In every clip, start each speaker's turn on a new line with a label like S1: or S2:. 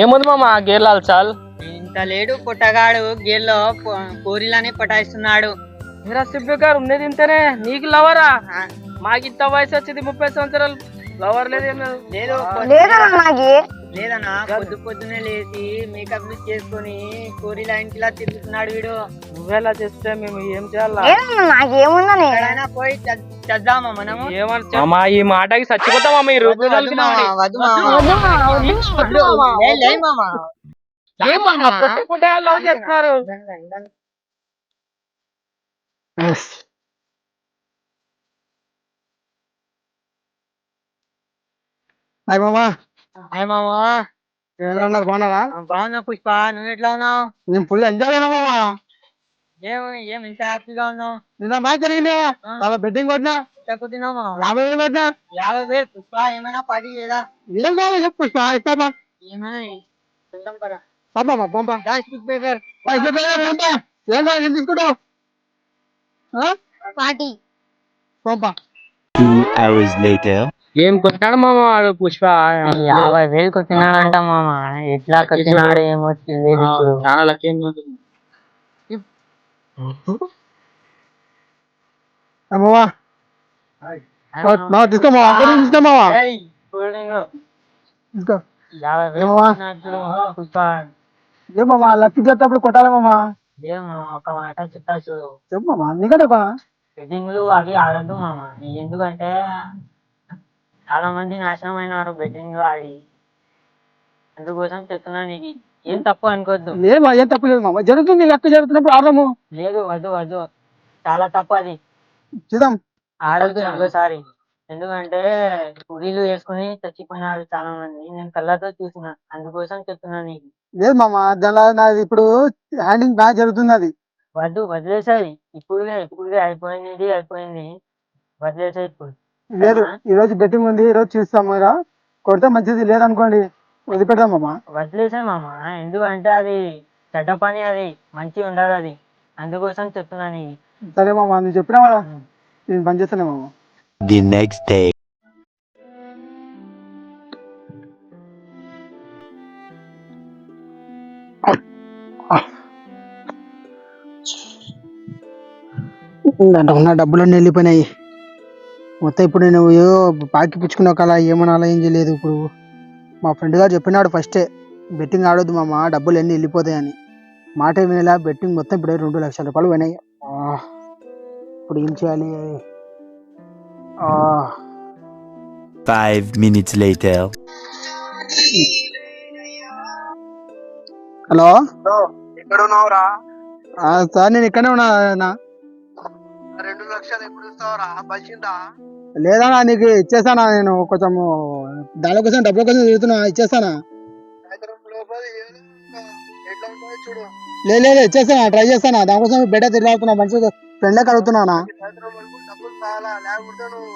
S1: ఏముంది మామ గేర్లాల్ చాల్?
S2: ఇంత లేడు పుట్టగాడు గేర్లో కోరిలని పటాయిస్తున్నాడు.
S1: మీరా సిబ్బికారు ఉన్నది ఇంతనే. నీకు లవరా? మాకు ఇంత వయసు వచ్చింది ముప్పై సంవత్సరాలు. లవర్ లేదు ఏం లేదు
S2: లేదు
S3: లేదన్నా నాకు.
S2: లేదన్నా పొద్దు పొద్దునే లేచి మేకప్ చేసుకొని కోరిలా ఇంటిలా తిరుగుతున్నాడు వీడు.
S1: నువ్వేలా చేస్తే మేము ఏం చేయాలా?
S2: ఎక్కడైనా పోయి చేద్దామా మనము?
S1: ఈ మాటకి చచ్చిపోతామా మీరు
S2: వద్దు మామ, వద్దు మామ.
S3: వద్దు మా, వద్దు మా.
S2: వద్దు, లే, లే మామ.
S1: లవ్ చేస్తున్నారు
S4: హాయ్ మామా.
S2: హాయ్ మామ.
S4: ఎలా ఉన్నారు బాగున్నారా
S2: బాగున్నా పుష్ప. నువ్వు ఎట్లా ఉన్నావు?
S4: నేను ఫుల్ ఎంజాయ్ అయినా మామా.
S2: ఏం ఏం ఇంత హ్యాపీగా ఉన్నావు?
S4: నిన్న మ్యాచ్ జరిగింది. చాలా బెట్టింగ్ కొట్టినా.
S2: తగ్గుతున్నావు మామ.
S4: యాభై వేలు కొట్టినా.
S2: యాభై వేలు పుష్ప ఏమైనా పది లేదా?
S4: ఏం కావాలి చెప్పు పుష్ప. ఇస్తామా
S2: ఏమైనా?
S4: పంపమ్మా పంప ఏం కావాలి ఏం తీసుకుంటావు?
S3: పార్టీ.
S4: పంప.
S5: Two hours later.
S1: ఏం కొట్టాడు మామ వాడు పుష్ప?
S2: యాభై వేలు కొట్టినాడంట మామ. ఎట్లా కొట్టినాడు ఏమో తెలియదు ఇప్పుడు.
S1: చాలా
S4: తీసుకో మావా అక్కడ తీసుకో. తీసుకో. ఏమమ్మా? లక్కీ చేసేటప్పుడు కొట్టాలి మామా?
S2: ఏం మామ, ఒక మాట చెప్తా చూడు.
S4: చెప్పు మామా నీకంటే బా
S2: బెట్టింగ్లు అవి ఆడద్దు మామ. ఎందుకంటే చాలా మంది నాశనం అయినారు బెట్టింగ్ ఆడి. అందుకోసం చెప్తున్నా నీకు. ఏం తప్పు అనుకోవద్దు
S4: లేదు మా ఏం తప్పు లేదు మామ. జరుగుతుంది లెక్క జరుగుతున్నప్పుడు ఆడము
S2: లేదు వద్దు వద్దు. చాలా తప్పు అది.
S4: చూద్దాం.
S2: ఆడద్దు ఇంకోసారి. ఎందుకంటే పురీలు వేసుకుని చచ్చిపోయినారు చాలా మంది. నేను కళ్ళతో చూసిన. అందుకోసం చెప్తున్నా నీకు.
S4: లేదు మామ దానిలో నాది ఇప్పుడు హ్యాండింగ్ మ్యాచ్ జరుగుతుంది అది
S2: వద్దు వదిలేసాయి ఇప్పుడుదే ఇప్పుడుదే అయిపోయింది అయిపోయింది. వదిలేసాయి ఇప్పుడు.
S4: లేదు ఈ రోజు బెట్టింగ్ ఉంది ఈ రోజు చూస్తాము ఇరా. కొడితే మంచిది లేదనుకోండి వదిలిపెడదాం మామ.
S2: వదిలేసాయి మామ ఎందుకంటే అది చెడ్డ పని అది మంచి ఉండదు అది. అందుకోసం చెప్తున్నా నీకు
S4: సరే మామ నువ్వు చెప్పినా కదా నేను పని చేస్తానే మామ.
S5: The next day.
S4: దాంట్లో ఉన్న డబ్బులన్నీ వెళ్ళిపోయినాయి. మొత్తం ఇప్పుడు నేను ఏదో పాకి పుచ్చుకున్న కల ఏమనాలా ఏం చేయలేదు ఇప్పుడు. మా ఫ్రెండ్ గారు చెప్పినాడు ఫస్టే బెట్టింగ్ ఆడొద్దు మామ డబ్బులు అన్నీ వెళ్ళిపోతాయని మాట వినేలా బెట్టింగ్ మొత్తం ఇప్పుడు రెండు లక్షల రూపాయలు పోయినాయి. ఆ, ఇప్పుడు ఏం చేయాలి? ఆ,
S5: Five minutes later.
S4: హలో?
S6: ఎక్కడ ఉన్నావురా
S4: ఆ, సార్ నేను ఇక్కడే ఉన్నా
S6: లక్షలు ఎప్పుడు ఇస్తావురా? బలిసిందా
S4: లేదన్నా నీకు ఇచ్చేస్తానా నేను కొంచెం దాని కోసం డబ్బుల కోసం తిరుగుతున్నా ఇచ్చేస్తానా? లేదు లేదు ఇచ్చేస్తానా ట్రై చేస్తానా? దానికోసం బెడ తిరుగుతున్నా మంచి ఫ్రెండ్ అడుగుతున్నానా?
S6: సాయంత్రం వరకు డబ్బులు కావాలా లేకపోతే నువ్వు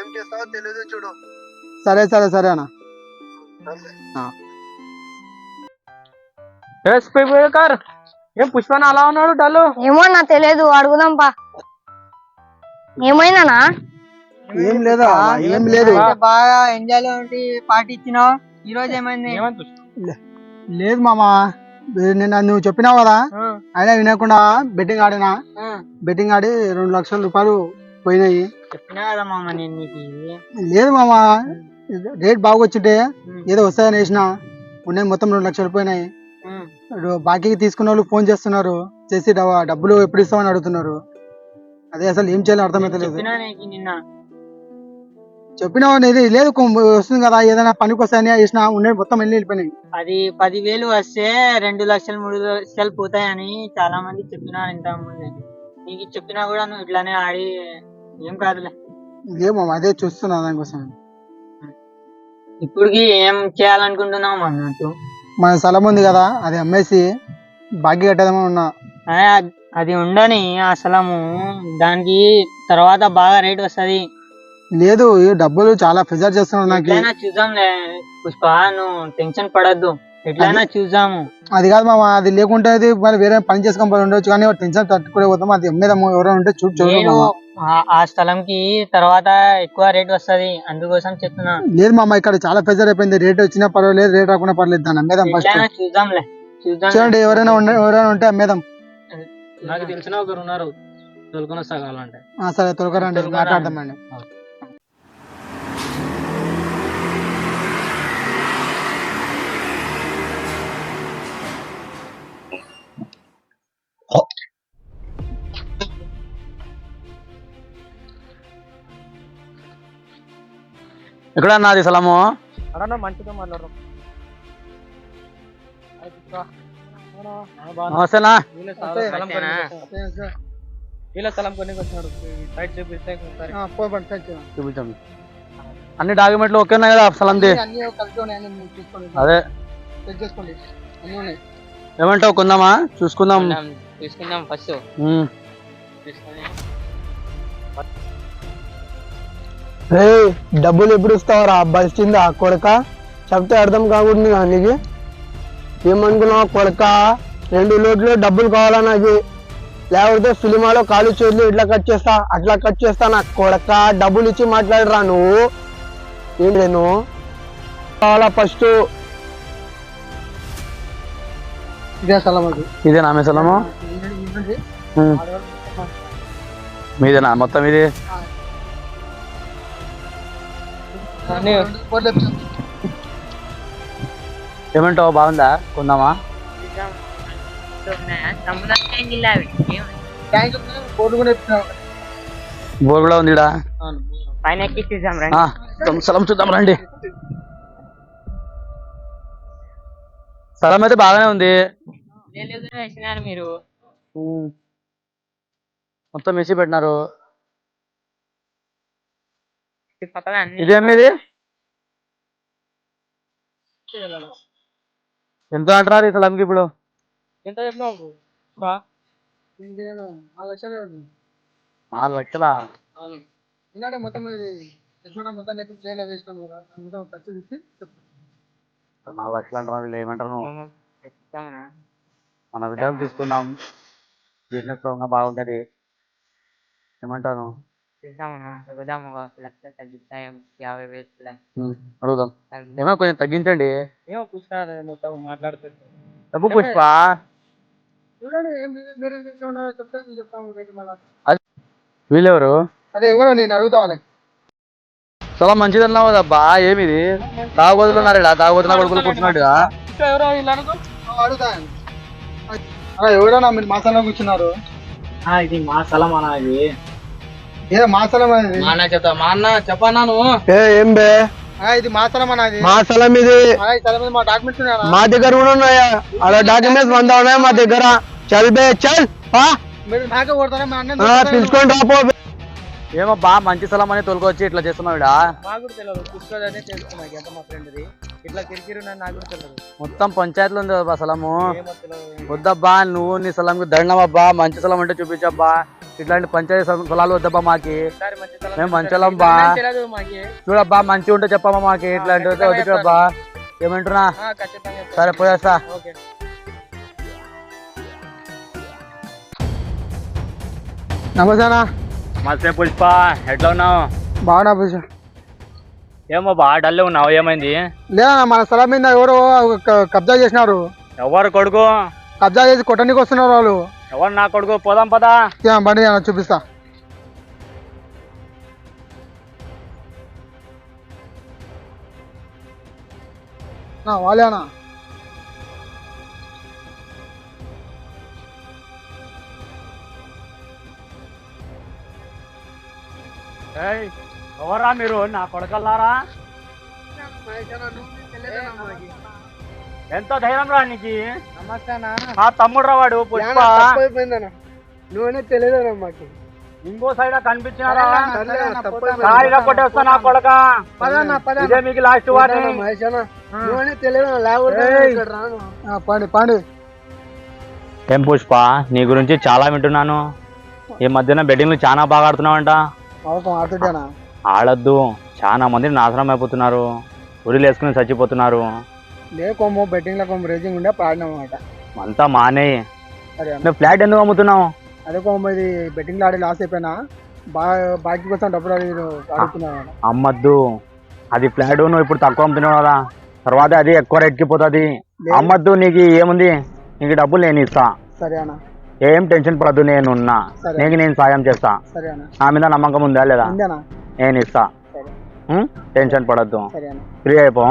S6: ఏం చేస్తావో తెలియదు చూడు.
S4: సరే సరే సరే అన్న.
S1: కార్? ఏం పుష్పన అలా ఉన్నాడు డల్లు?
S3: ఏమో నాకు తెలియదు అడుగుదాం పా. ఏమైందనా
S4: ఏం లేదా? ఏం లేదు.
S2: బాగా ఎంజాయ్లో ఉండి పార్టీ ఇచ్చినావు ఈ రోజు ఏమైంది?
S1: ఏమని?
S4: లేదు మామ. నిన్న నువ్వు చెప్పినావు కదా అయినా వినకుండా బెట్టింగ్ ఆడినా. బెట్టింగ్ ఆడి రెండు లక్షల రూపాయలు పోయినాయి.
S2: చెప్పినా కదా మామ నేను నీకు ఇది.
S4: లేదు మామ. రేట్ బాగా వచ్చింటే ఏదో వస్తాయని వేసిన. ఉన్నాయి మొత్తం రెండు లక్షలు పోయినాయి. బాకీకి తీసుకున్న వాళ్ళు ఫోన్ చేస్తున్నారు. చేసి డబ్బ- డబ్బులు ఎప్పుడు ఇస్తామని అడుగుతున్నారు. అదే అసలు ఏం చేయాలో అర్థమైతలేదు
S2: చెప్పినా నీకు నిన్న?
S4: చెప్పినావు ఇది లేదు కొం- వస్తుంది కదా ఏదైనా పనికి వస్తాయని వేసిన ఉన్నాయి మొత్తం వెళ్ళి వెళ్ళిపోయినాయి.
S2: అది పదివేలు వస్తే రెండు లక్షలు మూడు లక్షలు పోతాయని చాలా మంది చెప్పినారు ఇంత ముందే నీకు చెప్పినా కూడా నువ్వు ఇట్లానే ఆడి ఏం కాదులే.
S4: ఏమో అదే చూస్తున్నా దానికోసం.
S2: ఇప్పటికి ఏం చేయాలనుకుంటున్నావు అన్నట్టు
S4: మన స్థలం ఉంది కదా అది అమ్మేసి బాకీ కట్టేదామని ఉన్నా.
S2: అద్- ఉండని ఆ స్థలము దానికి తర్వాత బాగా రేట్ వస్తది.
S4: లేదు ఈ డబ్బులు చాలా ప్రెజర్ చేస్తున్నాడు నాకు.
S2: ఎట్లయినా చూద్దాంలే పుష్ప నువ్వు టెన్షన్ పడద్దు. ఎట్లయినా చూద్దాము.
S4: అది కాదు మామ అది లేకుంటే అది మరి వేరే పని చేసుకొని పోయి ఉండొచ్చు కానీ టెన్షన్ తట్టుకునే పోతాం. అది మీద ఎవరైనా ఉంటే చూడు
S2: నేను. ఆ- ఆ స్థలంకి తర్వాత ఎక్కువ రేట్ వస్తది. అందుకోసం చెప్తున్నా.
S4: లేదు మామ ఇక్కడ చాలా ప్రెజర్ అయిపోయింది. రేట్ వచ్చినా పర్వాలేదు రేట్ రాకుండా పర్లేదు దాన్ని అమ్మేదాం ఫస్ట్
S2: ఎట్లయినా చూద్దాంలే. చూద్దాం
S4: చూడండి ఎవరైనా ఎవరైనా ఉంటే అమ్మేదాం
S1: నాకు తెలిసిన ఒకరు ఉన్నారు తొలుకొని వస్తా కావాలంటే
S4: ఆ, సరే
S2: తొలగరా.
S4: మాట్లాడదామండి
S7: ఎక్కడ నాది స్థలము
S1: అడన్నా మంచిగా మాట్లాడదాం.
S7: నమస్తేనా?
S1: వీళ్ళ స్థలం కొన్ని వచ్చినాడు సైట్ చూపిస్తే.
S7: చూపించండి అన్ని డాక్యుమెంట్లు ఓకే ఉన్నాయి కదా స్థలంది అదే.
S4: చెక్ చేసుకోండి. అన్ని ఉన్నాయి.
S7: ఏమంటావు కొందామా? చూసుకుందాం.
S2: తీసుకుందాం ఫస్ట్.
S4: డబ్బులు ఎప్పుడు ఇస్తావరా బలిచిందా కొడక? చెప్తే అర్థం కాకూడదు నీకు? ఏమనుకున్నావు కొడక రెండు లోట్లు డబ్బులు కావాలా నాకు? లేకపోతే సినిమాలో కాలు చేతులు ఇట్లా కట్ చేస్తా అట్లా కట్ చేస్తా నాకు కొడక డబ్బులు ఇచ్చి మాట్లాడరా నువ్వు? ఏం నేను కావాలా ఫస్ట్ ఇదే స్థలం అది.
S7: ఇదేనా మీ స్థలము. మీదేనా మొత్తం ఇది? ఏమంటావు బాగుందా? కొందామా? బోర్ కూడా ఉంది ఈడ.
S2: పైన ఎక్కి చూద్దాం రండి.
S7: ఆ, స్థలం- చూద్దాం రండి. స్థలం అయితే బాగానే ఉంది.
S2: మీరు.
S7: మొత్తం వేసి పెట్టినారు.
S2: చుట్టుపక్కల అన్ని
S7: ఇదేమి ఇది ఎంత అంటున్నారు ఈ స్థలంకి ఇప్పుడు?
S1: ఎంత చెప్పినావు బా.
S7: నాలుగు లక్షలా
S4: మొత్తం మొత్తం వేసుకున్నాను మొత్తం ఖర్చు తీసి
S7: నాలుగు లక్షలు అంటున్నారు వీళ్ళు ఏమంటారు. మన విధానం తీసుకున్నాం బిజినెస్ బాగుంటది. ఏమంటాను
S2: చూద్దాం ఒక లక్ష తగ్గిస్తాయి యాభై వేలు
S7: అడుగుదాం. ఏమో కొంచెం తగ్గించండి.
S1: ఏమో కూర్చున్నారు మొత్తం మాట్లాడుతుంది
S7: డబ్బు పుష్ప?
S4: చూడండి ఏం మీరు చెప్తే చెప్తాము రేటు మళ్ళా.
S7: వీళ్ళెవరు?
S4: అదే ఎవరో నేను అడుగుతా వాళ్ళకి.
S7: చాలా మంచిది అన్నావు కదబ్బా ఏమిది? తాగుబోతులు ఉన్నారు ఇక్కడ తాగుబోతున్న కొడుకులు కూర్చున్నట్టుగా
S1: ఎవరో వీళ్ళు అనుకో
S4: అడుగుతాను ఎవరైనా మీరు మాసాలో కూర్చున్నారు?
S1: ఇది మా స్థలం అన్న ఇది.
S4: ఏ మాసలం అది
S1: మా అన్న చెప్తా మా అన్న చెప్పన్నా నువ్వు?
S4: ఏం బే? ఇది మాసలం అన్నది మా స్థలం ఇది ఈ స్థలం మీద మా డాక్యుమెంట్స్ ఉన్నాయా? మా దగ్గర కూడా ఉన్నాయా? అలా డాక్యుమెంట్స్ వంద ఉన్నాయి మా దగ్గర. చల్ బే చల్ మీరు నాకే కొడతారా? మా అన్న పిలుచుకొని రాపో
S7: ఏమో బా మంచి స్థలం అని తోలుకొచ్చి ఇట్లా చేస్తున్నావు
S1: ఎంత మా ఫ్రెండ్ది ఇట్లా కిరికిరి నాకు
S7: మొత్తం పంచాయతీలు ఉంది
S1: ఏమో తెలియదు
S7: వద్దబ్బా నువ్వు నీ స్థలంకి దండమబ్బా మంచి స్థలం అంటే చూపించబ్బా. ఇట్లాంటి పంచాయతీ స్థలాలు వద్దబ్బా మాకి. మేము మంచి
S1: చూపిస్తాను.
S7: వాళ్ళం బా. చూడబ్బా మంచి ఉంటే చెప్పమ్మా మాకి. ఇట్లాంటి
S1: ఖచ్చితంగా
S7: వద్దుబ్బా ఏమంటున్నా. సరే పోయేస్తా.
S1: ఓకే.
S4: నమస్తే
S7: పుష్ప ఎట్లా ఉన్నావు?
S4: బాగున్నా పూజ
S7: ఏమో బా డల్లే ఉన్నావు ఏమైంది?
S4: లేదా మన స్థలం మీద ఎవరో కబ్జా చేసినారు.
S7: ఎవరు కొడుకు?
S4: కబ్జా చేసి కొట్టడానికి వస్తున్నారు వాళ్ళు.
S7: ఎవరు నా కొడుకు? పోదాం పదా.
S4: బండి అన్న చూపిస్తా. నా, వాళ్ళే అన్న.
S7: ఎవరా మీరు? నా కొడకల్లారా ఎంత ధైర్యం రా నీకు. నా తమ్ముడు రా వాడు పుష్ప.
S4: తప్పైపోయిందన్న నువ్వనే తెలియదు మాకు
S7: ఇంకో సైడ్ కనిపించినారా. సాయిగా కొట్టేస్తా నా కొడక. ఇదే మీకు లాస్ట్ వార్నింగ్
S4: నువ్వనే తెలియదు పండి పండి.
S7: ఏం పుష్ప నీ గురించి చాలా వింటున్నాను. ఈ మధ్యన బెట్టింగ్లు చాలా బాగా ఆడుతున్నావంట. ఆడొద్దు. చాలా మంది నాశనం అయిపోతున్నారు. ఉరిలు వేసుకుని చచ్చిపోతున్నారు.
S4: లేకోమో బెట్టింగ్లో కొమ్ము రేజింగ్ ఉండే పాడినాం అనమాట
S7: అంతా మానేయి
S4: అన్న.
S7: నువ్వు ఫ్లాట్ ఎందుకు అమ్ముతున్నావు?
S4: అదే కొమ్మ ఇది బెట్టింగ్లో ఆడి లాస్ అయిపోయినా బాగా బాకీ కోసం డబ్బులు అడిగి అడుగుతున్నాను.
S7: అమ్మద్దు. అది ఫ్లాట్ నువ్వు ఇప్పుడు తక్కువ అమ్ముతున్నావు కదా. తర్వాత అది ఎక్కువ రేట్కి పోతుంది. అమ్మద్దు నీకు ఏముంది? నీకు డబ్బులు నేను ఇస్తా.
S4: సరే అన్న.
S7: ఏం టెన్షన్ పడద్దు నేను ఉన్నా
S4: సరే.
S7: నీకు నేను సాయం చేస్తా.
S4: సరే అన్న.
S7: నా మీద నమ్మకం ఉందా లేదా?
S4: ఉందేనా
S7: నేను ఇస్తా? టెన్షన్ పడద్దు. ఫ్రీ అయిపో